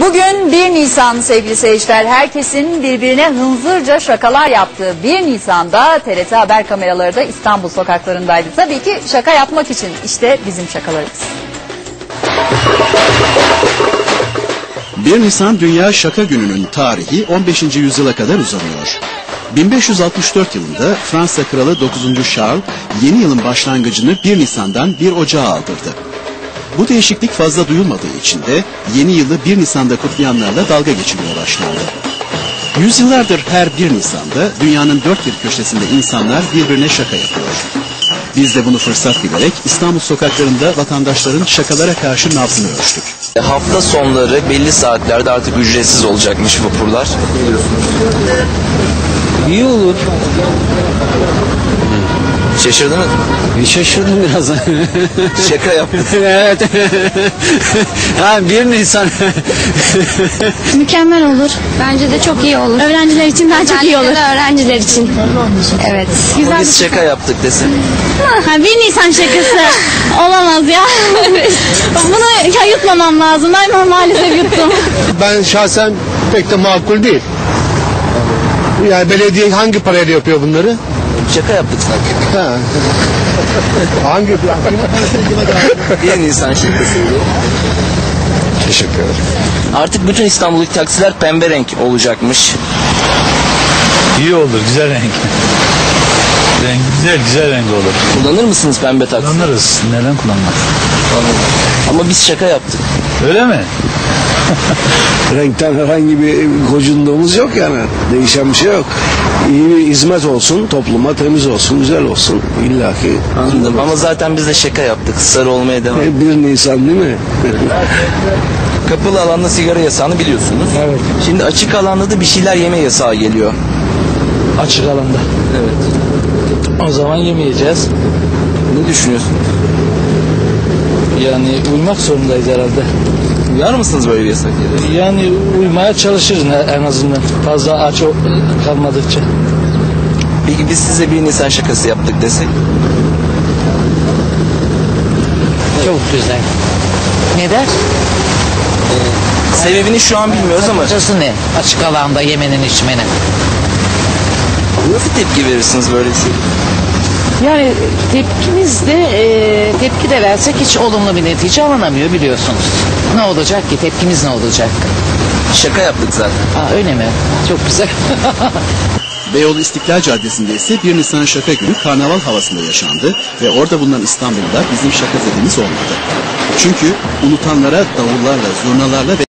Bugün 1 Nisan sevgili seyirciler. Herkesin birbirine hınzırca şakalar yaptığı 1 Nisan'da TRT haber kameraları da İstanbul sokaklarındaydı. Tabii ki şaka yapmak için işte bizim şakalarımız. 1 Nisan Dünya Şaka Günü'nün tarihi 15. yüzyıla kadar uzanıyor. 1564 yılında Fransa Kralı 9. Charles yeni yılın başlangıcını 1 Nisan'dan 1 Ocağı aldırdı. Bu değişiklik fazla duyulmadığı için de yeni yılı 1 Nisan'da kutlayanlarla dalga geçiliyor başlandı. Yüzyıllardır her 1 Nisan'da dünyanın dört bir köşesinde insanlar birbirine şaka yapıyor. Biz de bunu fırsat bilerek İstanbul sokaklarında vatandaşların şakalara karşı nabzını ölçtük. Hafta sonları belli saatlerde artık ücretsiz olacakmış vapurlar. İyi olur. Şaşırdınız mı? Bir şaşırdım biraz. Şaka yaptık. evet. ha, bir Nisan. Mükemmel olur. Bence de çok iyi olur. Öğrenciler için daha çok iyi olur. öğrenciler için. Evet. Güzel Biz şaka yaptık desin. Ha, bir Nisan şakası. Olamaz ya. Bunu ya yutmamam lazım. Ben maalesef yuttum. ben şahsen pek de makul değil. Yani belediye hangi parayla yapıyor bunları? Şaka yaptık sanki. Ha. hangi? 1 Nisan şakasıydı. Teşekkür ederim. Artık bütün İstanbul'daki taksiler pembe renk olacakmış. İyi olur, güzel renk. renk güzel, güzel renk olur. Kullanır mısınız pembe taksi? Kullanırız, neden kullanmaz? Ama biz şaka yaptık. Öyle mi? Renkten herhangi bir gocunduğumuz yok yani. Değişen bir şey yok. İyi bir hizmet olsun, topluma temiz olsun, güzel olsun. İlla ki. Anladım. Ama zaten biz de şaka yaptık. Sarı olmaya devam. E, 1 Nisan değil mi? Kapalı alanda sigara yasağını biliyorsunuz. Evet. Şimdi açık alanda da bir şeyler yeme yasağı geliyor. Açık alanda. Evet. O zaman yemeyeceğiz. Ne düşünüyorsun? Yani uymak zorundayız herhalde. Uyar mısınız böyle bir yasak? Yani uymaya çalışırız ne- en azından. Fazla aç kalmadıkça. Peki biz size 1 Nisan şakası yaptık desek? Çok güzel. Neden? Sebebini şu an bilmiyoruz ama Acısı ne? Açık alanda yemenin içmenin. nasıl tepki verirsiniz böyle bir şey? Yani tepkimiz de e, tepki de versek hiç olumlu bir netice alınamıyor biliyorsunuz. Ne olacak ki? Tepkimiz ne olacak? Şaka yaptık zaten. Aa, öyle mi? Çok güzel. Beyoğlu İstiklal Caddesi'nde ise 1 Nisan Şaka Günü karnaval havasında yaşandı ve orada bulunan İstanbullular bizim şaka dediğimiz olmadı. Çünkü unutanlara davullarla, zurnalarla ve